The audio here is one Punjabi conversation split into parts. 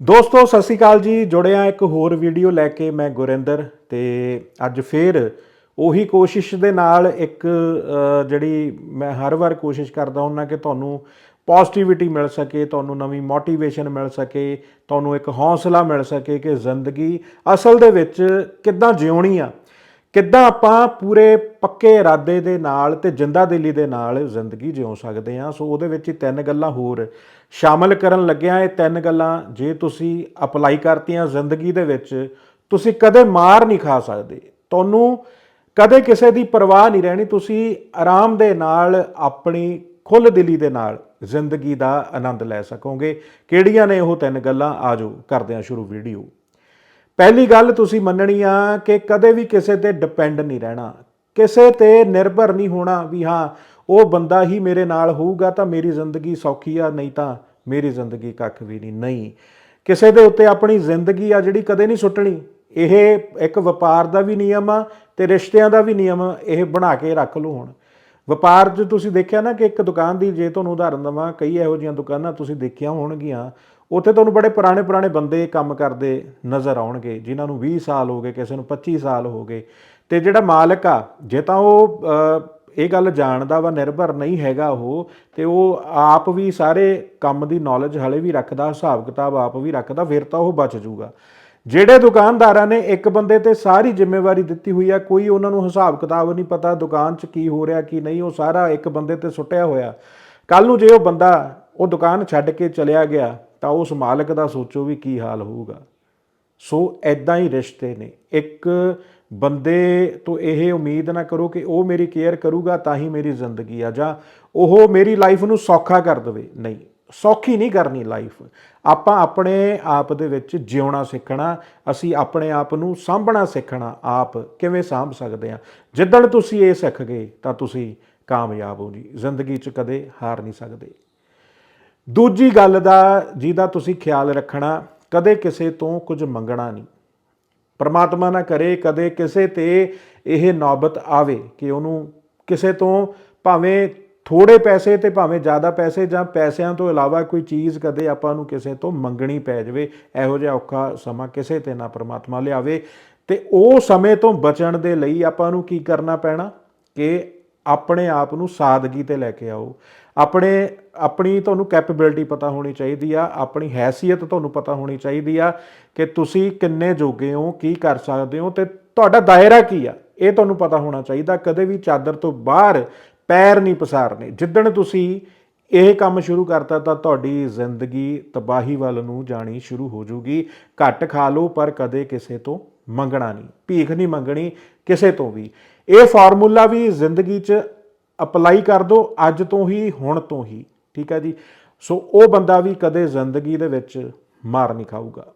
ਦੋਸਤੋ, ਸਤਿ ਸ਼੍ਰੀ ਅਕਾਲ ਜੀ। ਜੁੜਿਆ ਇੱਕ ਹੋਰ ਵੀਡੀਓ ਲੈ ਕੇ ਮੈਂ ਗੁਰਿੰਦਰ ਤੇ ਅੱਜ ਫੇਰ ਉਹੀ ਕੋਸ਼ਿਸ਼ ਦੇ ਨਾਲ ਇੱਕ ਜਿਹੜੀ ਮੈਂ ਹਰ ਵਾਰ ਕੋਸ਼ਿਸ਼ ਕਰਦਾ ਹੁੰਦਾ ਕਿ ਤੁਹਾਨੂੰ ਪੋਜ਼ਿਟਿਵਿਟੀ ਮਿਲ ਸਕੇ, ਤੁਹਾਨੂੰ ਨਵੀਂ ਮੋਟੀਵੇਸ਼ਨ ਮਿਲ ਸਕੇ, ਤੁਹਾਨੂੰ ਇੱਕ ਹੌਸਲਾ ਮਿਲ ਸਕੇ ਕਿ ਜ਼ਿੰਦਗੀ ਅਸਲ ਦੇ ਵਿੱਚ ਕਿੱਦਾਂ ਜਿਉਣੀ ਆ। ਕਿੱਦਾਂ ਆਪਾਂ ਪੂਰੇ ਪੱਕੇ ਇਰਾਦੇ ਦੇ ਨਾਲ ਤੇ ਜਿੰਦਾ ਦਿਲੀ ਦੇ ਨਾਲ ਜ਼ਿੰਦਗੀ ਜਿਉ ਸਕਦੇ ਹਾਂ? ਸੋ ਉਹਦੇ ਵਿੱਚ ਹੀ ਤਿੰਨ ਗੱਲਾਂ ਹੋਰ ਸ਼ਾਮਲ ਕਰਨ ਲੱਗਿਆ। ਇਹ ਤਿੰਨ ਗੱਲਾਂ ਜੇ ਤੁਸੀਂ ਅਪਲਾਈ ਕਰਤੀਆਂ ਜ਼ਿੰਦਗੀ ਦੇ ਵਿੱਚ, ਤੁਸੀਂ ਕਦੇ ਮਾਰ ਨਹੀਂ ਖਾ ਸਕਦੇ। ਤੁਹਾਨੂੰ ਕਦੇ ਕਿਸੇ ਦੀ ਪਰਵਾਹ ਨਹੀਂ ਰਹਿਣੀ। ਤੁਸੀਂ ਆਰਾਮ ਦੇ ਨਾਲ ਆਪਣੀ ਖੁੱਲ੍ਹ ਦਿਲੀ ਦੇ ਨਾਲ ਜ਼ਿੰਦਗੀ ਦਾ ਆਨੰਦ ਲੈ ਸਕੋਗੇ। ਕਿਹੜੀਆਂ ਨੇ ਉਹ ਤਿੰਨ ਗੱਲਾਂ? ਆਜੋ ਕਰਦੇ ਹਾਂ ਸ਼ੁਰੂ ਵੀਡੀਓ ਪਹਿਲੀ ਗੱਲ ਤੁਸੀਂ ਮੰਨਣੀ ਆ ਕਿ ਕਦੇ ਵੀ ਕਿਸੇ ਤੇ ਡਿਪੈਂਡ ਨਹੀਂ ਰਹਿਣਾ। ਕਿਸੇ ਤੇ ਨਿਰਭਰ ਨਹੀਂ ਹੋਣਾ ਵੀ ਹਾਂ, ਉਹ ਬੰਦਾ ਹੀ ਮੇਰੇ ਨਾਲ ਹੋਊਗਾ ਤਾਂ ਮੇਰੀ ਜ਼ਿੰਦਗੀ ਸੌਖੀ ਆ, ਨਹੀਂ ਤਾਂ ਮੇਰੀ ਜ਼ਿੰਦਗੀ ਕੱਖ ਵੀ ਨਹੀਂ। ਨਹੀਂ। ਕਿਸੇ ਦੇ ਉੱਤੇ ਆਪਣੀ ਜ਼ਿੰਦਗੀ ਆ ਜਿਹੜੀ ਕਦੇ ਨਹੀਂ ਸੁੱਟਣੀ। ਇਹ ਇੱਕ ਵਪਾਰ ਦਾ ਵੀ ਨਿਯਮ ਆ ਤੇ ਰਿਸ਼ਤਿਆਂ ਦਾ ਵੀ ਨਿਯਮ ਇਹ ਬਣਾ ਕੇ ਰੱਖ ਲਓ ਹੁਣ। ਵਪਾਰ 'ਚ ਤੁਸੀਂ ਦੇਖਿਆ ਨਾ ਕਿ ਇੱਕ ਦੁਕਾਨ ਦੀ ਜੇ ਤੁਹਾਨੂੰ ਉਦਾਹਰਨ ਦਵਾਂ, ਕਈ ਇਹੋ ਜਿਹੀਆਂ ਦੁਕਾਨਾਂ ਤੁਸੀਂ ਦੇਖੀਆਂ ਹੋਣਗੀਆਂ। ਉੱਥੇ ਤੁਹਾਨੂੰ ਬੜੇ ਪੁਰਾਣੇ ਪੁਰਾਣੇ ਬੰਦੇ ਕੰਮ ਕਰਦੇ ਨਜ਼ਰ ਆਉਣਗੇ, ਜਿਨ੍ਹਾਂ ਨੂੰ 20 ਸਾਲ ਹੋ ਗਏ, ਕਿਸੇ ਨੂੰ 25 ਸਾਲ ਹੋ ਗਏ। ਤੇ ਜਿਹੜਾ ਮਾਲਕ ਆ, ਜੇ ਤਾਂ ਉਹ ਇਹ ਗੱਲ ਜਾਣਦਾ ਵਾ, ਨਿਰਭਰ ਨਹੀਂ ਹੈਗਾ ਉਹ, ਤੇ ਉਹ ਆਪ ਵੀ ਸਾਰੇ ਕੰਮ ਦੀ ਨੌਲੇਜ ਹਲੇ ਵੀ ਰੱਖਦਾ, ਹਿਸਾਬ ਕਿਤਾਬ ਆਪ ਵੀ ਰੱਖਦਾ, ਫਿਰ ਤਾਂ ਉਹ ਬਚ ਜਾਊਗਾ। ਜਿਹੜੇ ਦੁਕਾਨਦਾਰਾਂ ਨੇ ਇੱਕ ਬੰਦੇ ਤੇ ਸਾਰੀ ਜ਼ਿੰਮੇਵਾਰੀ ਦਿੱਤੀ ਹੋਈ ਆ, ਕੋਈ ਉਹਨਾਂ ਨੂੰ ਹਿਸਾਬ ਕਿਤਾਬ ਨਹੀਂ ਪਤਾ ਦੁਕਾਨ 'ਚ ਕੀ ਹੋ ਰਿਹਾ, ਕੀ ਨਹੀਂ, ਉਹ ਸਾਰਾ ਇੱਕ ਬੰਦੇ ਤੇ ਸੁੱਟਿਆ ਹੋਇਆ। ਕੱਲ ਨੂੰ ਜੇ ਉਹ ਬੰਦਾ ਉਹ ਦੁਕਾਨ ਛੱਡ ਕੇ ਚਲਿਆ ਗਿਆ ਤਾਂ ਉਸ ਮਾਲਕ ਦਾ ਸੋਚੋ ਵੀ ਕੀ ਹਾਲ ਹੋਊਗਾ। ਸੋ ਐਦਾਂ ਹੀ ਰਿਸ਼ਤੇ ਨੇ। ਇੱਕ ਬੰਦੇ ਤੋਂ ਇਹ ਉਮੀਦ ਨਾ ਕਰੋ ਕਿ ਉਹ ਮੇਰੀ ਕੇਅਰ ਕਰੂਗਾ ਤਾਂ ਹੀ ਮੇਰੀ ਜ਼ਿੰਦਗੀ ਆ, ਜਾਂ ਉਹ ਮੇਰੀ ਲਾਈਫ ਨੂੰ ਸੌਖਾ ਕਰ ਦੇਵੇ। ਨਹੀਂ, ਸੌਖੀ ਨਹੀਂ ਕਰਨੀ ਲਾਈਫ। ਆਪਾਂ ਆਪਣੇ ਆਪ ਦੇ ਵਿੱਚ ਜਿਉਣਾ ਸਿੱਖਣਾ, ਅਸੀਂ ਆਪਣੇ ਆਪ ਨੂੰ ਸਾਂਭਣਾ ਸਿੱਖਣਾ, ਆਪ ਕਿਵੇਂ ਸਾਂਭ ਸਕਦੇ ਆ ਜਿੱਦਣ ਤੁਸੀਂ ਇਹ ਸਿੱਖ ਗਏ ਤਾਂ ਤੁਸੀਂ ਕਾਮਯਾਬ ਹੋ ਜੀ। ਜ਼ਿੰਦਗੀ 'ਚ ਕਦੇ ਹਾਰ ਨਹੀਂ ਸਕਦੇ। ਦੂਜੀ ਗੱਲ ਦਾ ਜਿਹਦਾ ਤੁਸੀਂ ਖਿਆਲ ਰੱਖਣਾ, ਕਦੇ ਕਿਸੇ ਤੋਂ ਕੁਝ ਮੰਗਣਾ ਨਹੀਂ। ਪਰਮਾਤਮਾ ਨਾ ਕਰੇ ਕਦੇ ਕਿਸੇ ਤੇ ਇਹ ਨੌਬਤ ਆਵੇ ਕਿ ਉਹਨੂੰ ਕਿਸੇ ਤੋਂ ਭਾਵੇਂ ਥੋੜੇ ਪੈਸੇ ਤੇ ਭਾਵੇਂ ਜ਼ਿਆਦਾ ਪੈਸੇ ਜਾਂ ਪੈਸਿਆਂ ਤੋਂ ਇਲਾਵਾ ਕੋਈ ਚੀਜ਼ ਕਦੇ ਆਪਾਂ ਨੂੰ ਕਿਸੇ ਤੋਂ ਮੰਗਣੀ ਪੈ ਜਾਵੇ, ਇਹੋ ਜਿਹਾ ਔਖਾ ਸਮਾਂ ਕਿਸੇ ਤੇ ਨਾ ਪਰਮਾਤਮਾ ਲਿਆਵੇ। ਤੇ ਉਹ ਸਮੇਂ ਤੋਂ ਬਚਣ ਦੇ ਲਈ ਆਪਾਂ ਨੂੰ ਕੀ ਕਰਨਾ ਪੈਣਾ? ਕਿ ਆਪਣੇ ਆਪ ਨੂੰ ਸਾਦਗੀ ਤੇ ਲੈ ਕੇ ਆਓ। ਆਪਣੇ, ਆਪਣੀ ਤੁਹਾਨੂੰ ਕੈਪੇਬਿਲਿਟੀ ਪਤਾ ਹੋਣੀ ਚਾਹੀਦੀ ਆ, ਆਪਣੀ ਹੈਸੀਅਤ ਤੁਹਾਨੂੰ ਪਤਾ ਹੋਣੀ ਚਾਹੀਦੀ ਆ ਕਿ ਤੁਸੀਂ ਕਿੰਨੇ ਜੋਗੇ ਹੋ, ਕੀ ਕਰ ਸਕਦੇ ਹੋ ਤੇ ਤੁਹਾਡਾ ਦਾਇਰਾ ਕੀ ਆ? ਇਹ ਤੁਹਾਨੂੰ ਪਤਾ ਹੋਣਾ ਚਾਹੀਦਾ, ਕਦੇ ਵੀ ਚਾਦਰ ਤੋਂ ਬਾਹਰ ਪੈਰ ਨਹੀਂ ਪਸਾਰਨੇ। ਜਿੱਦਣ ਤੁਸੀਂ ਇਹ ਕੰਮ ਸ਼ੁਰੂ ਕਰਤਾ ਤਾਂ ਤੁਹਾਡੀ ਜ਼ਿੰਦਗੀ ਤਬਾਹੀ ਵੱਲ ਨੂੰ ਜਾਣੀ ਸ਼ੁਰੂ ਹੋ ਜੂਗੀ। ਘੱਟ ਖਾ ਲਓ, ਪਰ ਕਦੇ ਕਿਸੇ ਤੋਂ ਮੰਗਣਾ ਨਹੀਂ। ਭੀਖ ਨਹੀਂ ਮੰਗਣੀ ਕਿਸੇ ਤੋਂ ਵੀ। ਇਹ ਫਾਰਮੂਲਾ ਵੀ ਜ਼ਿੰਦਗੀ 'ਚ ਅਪਲਾਈ ਕਰ ਦਿਓ ਅੱਜ ਤੋਂ ਹੀ, ਹੁਣ ਤੋਂ ਹੀ, ਠੀਕ ਹੈ ਜੀ? ਸੋ ਉਹ ਬੰਦਾ ਵੀ ਕਦੇ ਜ਼ਿੰਦਗੀ ਦੇ ਵਿੱਚ ਮਾਰ ਨਹੀਂ ਖਾਊਗਾ।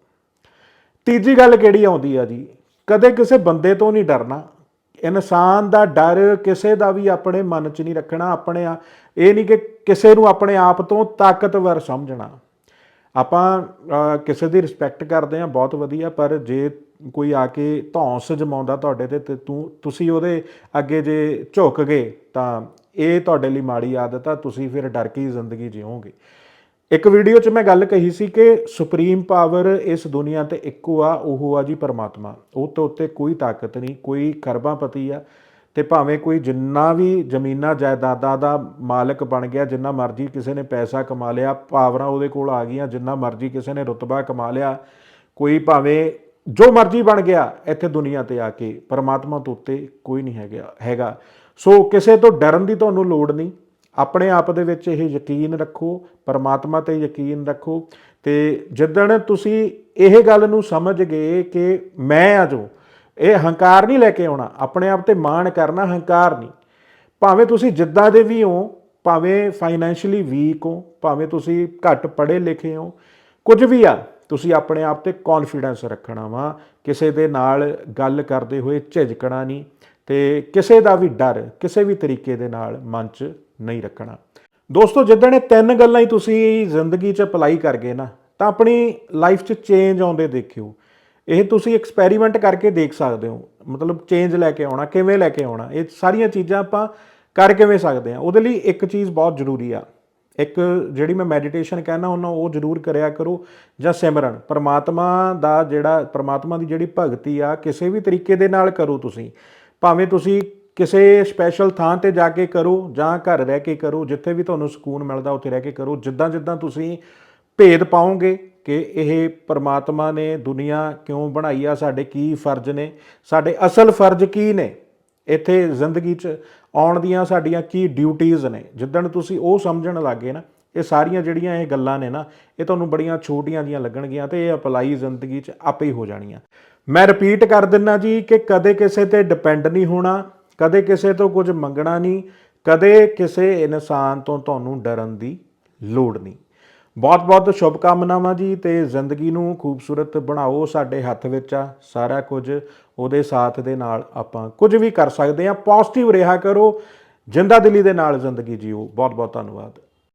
ਤੀਜੀ ਗੱਲ ਕਿਹੜੀ ਆਉਂਦੀ ਆ ਜੀ? ਕਦੇ ਕਿਸੇ ਬੰਦੇ ਤੋਂ ਨਹੀਂ ਡਰਨਾ। ਇਨਸਾਨ ਦਾ ਡਰ ਕਿਸੇ ਦਾ ਵੀ ਆਪਣੇ ਮਨ 'ਚ ਨਹੀਂ ਰੱਖਣਾ, ਆਪਣੇ ਆ- ਇਹ ਨਹੀਂ ਕਿ ਕਿਸੇ ਨੂੰ ਆਪਣੇ ਆਪ ਤੋਂ ਤਾਕਤਵਰ ਸਮਝਣਾ। ਆਪਾਂ ਕਿਸੇ ਦੀ ਰਿਸਪੈਕਟ ਕਰਦੇ ਆ ਬਹੁਤ ਵਧੀਆ, ਪਰ ਜੇ ਕੋਈ ਆ ਕੇ ਧੌਂਸ ਜਮਾਉਂਦਾ ਤੁਹਾਡੇ ਤੇ ਤੇ ਤੂੰ, ਤੁਸੀਂ ਉਹਦੇ ਅੱਗੇ ਜੇ ਝੁਕ ਗਏ, ਤਾਂ ਇਹ ਤੁਹਾਡੇ ਲਈ ਮਾੜੀ ਆਦਤ ਆ, ਤੁਸੀਂ ਫਿਰ ਡਰ ਕੇ ਹੀ ਜ਼ਿੰਦਗੀ ਜਿਓਗੇ ਇੱਕ ਵੀਡੀਓ 'ਚ ਮੈਂ ਗੱਲ ਕਹੀ ਸੀ ਕਿ ਸੁਪਰੀਮ ਪਾਵਰ ਇਸ ਦੁਨੀਆ ਤੇ ਇੱਕੋ ਆ, ਉਹ ਆ ਜੀ ਪਰਮਾਤਮਾ। ਉਹ ਤੋਂ ਉੱਤੇ ਕੋਈ ਤਾਕਤ ਨਹੀਂ, ਕੋਈ ਕਰਬਾਪਤੀ ਆ। ਤੇ ਭਾਵੇਂ ਕੋਈ ਜਿੰਨਾ ਵੀ ਜ਼ਮੀਨਾਂ, ਜਾਇਦਾਦਾਂ ਦਾ ਮਾਲਕ ਬਣ ਗਿਆ, ਜਿੰਨਾ ਮਰਜ਼ੀ ਕਿਸੇ ਨੇ ਪੈਸਾ ਕਮਾ ਲਿਆ, ਪਾਵਰਾਂ ਉਹਦੇ ਕੋਲ ਆ ਗਈਆਂ, ਜਿੰਨਾ ਮਰਜ਼ੀ ਕਿਸੇ ਨੇ ਰੁਤਬਾ ਕਮਾ ਲਿਆ, ਕੋਈ ਭਾਵੇਂ ਜੋ ਮਰਜ਼ੀ ਬਣ ਗਿਆ, ਇੱਥੇ ਦੁਨੀਆ ਤੇ ਆ ਕੇ ਪਰਮਾਤਮਾ ਤੋਂ ਉੱਤੇ ਕੋਈ ਨਹੀਂ ਹੈਗਾ ਹੈਗਾ। ਸੋ ਕਿਸੇ ਤੋਂ ਡਰਨ ਦੀ ਤੁਹਾਨੂੰ ਲੋੜ ਨਹੀਂ। ਆਪਣੇ ਆਪ ਦੇ ਵਿੱਚ ਇਹ ਯਕੀਨ ਰੱਖੋ, ਪਰਮਾਤਮਾ ਤੇ ਯਕੀਨ ਰੱਖੋ। ਤੇ ਜਿੱਦਣ ਤੁਸੀਂ ਇਹ ਗੱਲ ਨੂੰ ਸਮਝ ਗਏ ਕਿ ਮੈਂ ਆ ਜੋ ਇਹ ਹੰਕਾਰ ਨਹੀਂ ਲੈ ਕੇ ਆਉਣਾ, ਆਪਣੇ ਆਪ ਤੇ ਮਾਣ ਕਰਨਾ ਹੰਕਾਰ ਨਹੀਂ। ਭਾਵੇਂ ਤੁਸੀਂ ਜਿੱਦਾਂ ਦੇ ਵੀ ਹੋ, ਭਾਵੇਂ ਫਾਈਨੈਂਸ਼ੀਅਲੀ ਵੀਕ ਹੋ, ਭਾਵੇਂ ਤੁਸੀਂ ਘੱਟ ਪੜ੍ਹੇ ਲਿਖੇ ਹੋ, ਕੁਝ ਵੀ ਆ, ਤੁਸੀਂ ਆਪਣੇ ਆਪ ਤੇ ਕੌਨਫੀਡੈਂਸ ਰੱਖਣਾ ਵਾ। ਕਿਸੇ ਦੇ ਨਾਲ ਗੱਲ ਕਰਦੇ ਹੋਏ ਝਿਜਕਣਾ ਨਹੀਂ ਤੇ ਕਿਸੇ ਦਾ ਵੀ ਡਰ, ਕਿਸੇ ਵੀ ਤਰੀਕੇ ਦੇ ਨਾਲ ਮਨ 'ਚ ਨਹੀਂ ਰੱਖਣਾ। ਦੋਸਤੋ, ਜਿੱਦਣ ਇਹ ਤਿੰਨ ਗੱਲਾਂ ਹੀ ਤੁਸੀਂ ਜ਼ਿੰਦਗੀ 'ਚ ਅਪਲਾਈ ਕਰ ਗਏ ਨਾ, ਤਾਂ ਆਪਣੀ ਲਾਈਫ 'ਚ ਚੇਂਜ ਆਉਂਦੇ ਦੇਖਿਓ। ਇਹ ਤੁਸੀਂ ਐਕਸਪੈਰੀਮੈਂਟ ਕਰਕੇ ਦੇਖ ਸਕਦੇ ਹੋ। ਮਤਲਬ ਚੇਂਜ ਲੈ ਕੇ ਆਉਣਾ, ਕਿਵੇਂ ਲੈ ਕੇ ਆਉਣਾ, ਇਹ ਸਾਰੀਆਂ ਚੀਜ਼ਾਂ ਆਪਾਂ ਕਰ ਕਿਵੇਂ ਸਕਦੇ ਆ ਉਹਦੇ ਲਈ ਇੱਕ ਚੀਜ਼ ਬਹੁਤ ਜ਼ਰੂਰੀ ਆ। ਇੱਕ ਜਿਹੜੀ ਮੈਂ ਮੈਡੀਟੇਸ਼ਨ ਕਹਿੰਦਾ ਹੁੰਦਾ, ਉਹ ਜ਼ਰੂਰ ਕਰਿਆ ਕਰੋ। ਜਾਂ ਸਿਮਰਨ। ਪਰਮਾਤਮਾ ਦਾ ਜਿਹੜਾ, ਪਰਮਾਤਮਾ ਦੀ ਜਿਹੜੀ ਭਗਤੀ ਆ, ਕਿਸੇ ਵੀ ਤਰੀਕੇ ਦੇ ਨਾਲ ਕਰੋ ਤੁਸੀਂ। ਭਾਵੇਂ ਤੁਸੀਂ ਕਿਸੇ ਸਪੈਸ਼ਲ ਥਾਂ ਤੇ ਜਾ ਕੇ ਕਰੋ, ਜਾਂ ਘਰ ਰਹਿ ਕੇ ਕਰੋ, ਜਿੱਥੇ ਵੀ ਤੁਹਾਨੂੰ ਸਕੂਨ ਮਿਲਦਾ, ਉੱਥੇ ਰਹਿ ਕੇ ਕਰੋ। ਜਿੱਦਾਂ ਜਿੱਦਾਂ ਤੁਸੀਂ ਭੇਦ ਪਾਓਗੇ ਕਿ ਇਹ ਪਰਮਾਤਮਾ ਨੇ ਦੁਨੀਆ ਕਿਉਂ ਬਣਾਈ ਆ? ਸਾਡੇ ਕੀ ਫਰਜ਼ ਨੇ? ਸਾਡੇ ਅਸਲ ਫਰਜ਼ ਕੀ ਨੇ? ਇੱਥੇ ਜ਼ਿੰਦਗੀ 'ਚ ਆਉਣ ਦੀਆਂ ਸਾਡੀਆਂ ਕੀ ਡਿਊਟੀਆਂ ਨੇ? ਜਿੱਦਣ ਤੁਸੀਂ ਉਹ ਸਮਝਣ ਲੱਗੇ ਨਾ, ਇਹ ਸਾਰੀਆਂ ਜਿਹੜੀਆਂ ਇਹ ਗੱਲਾਂ ਨੇ ਨਾ, ਇਹ ਤੁਹਾਨੂੰ ਬੜੀਆਂ ਛੋਟੀਆਂ ਜੀਆਂ ਲੱਗਣਗੀਆਂ ਤੇ ਇਹ ਅਪਲਾਈ ਜ਼ਿੰਦਗੀ 'ਚ ਆਪੇ ਹੀ ਹੋ ਜਾਣੀਆਂ। ਮੈਂ ਰਿਪੀਟ ਕਰ ਦਿੰਨਾ ਜੀ ਕਿ ਕਦੇ ਕਿਸੇ ਤੇ ਡਿਪੈਂਡ ਨਹੀਂ ਹੋਣਾ, ਕਦੇ ਕਿਸੇ ਤੋਂ ਕੁਝ ਮੰਗਣਾ ਨਹੀਂ, ਕਦੇ ਕਿਸੇ ਇਨਸਾਨ ਤੋਂ ਤੁਹਾਨੂੰ ਡਰਨ ਦੀ ਲੋੜ ਨਹੀਂ। ਬਹੁਤ ਬਹੁਤ ਸ਼ੁਭਕਾਮਨਾਵਾਂ ਜੀ ਤੇ ਜ਼ਿੰਦਗੀ ਨੂੰ ਖੂਬਸੂਰਤ ਬਣਾਓ ਸਾਡੇ ਹੱਥ ਵਿੱਚ ਆ, ਸਾਰਾ ਕੁਝ ਉਹਦੇ ਸਾਥ ਦੇ ਨਾਲ ਆਪਾਂ ਕੁਝ ਵੀ ਕਰ ਸਕਦੇ ਆ ਪੋਜ਼ਿਟਿਵ ਰਿਹਾ ਕਰੋ, ਜਿੰਦਾ ਦਿਲੀ ਦੇ ਨਾਲ ਜ਼ਿੰਦਗੀ ਜੀਓ। ਬਹੁਤ ਬਹੁਤ ਧੰਨਵਾਦ।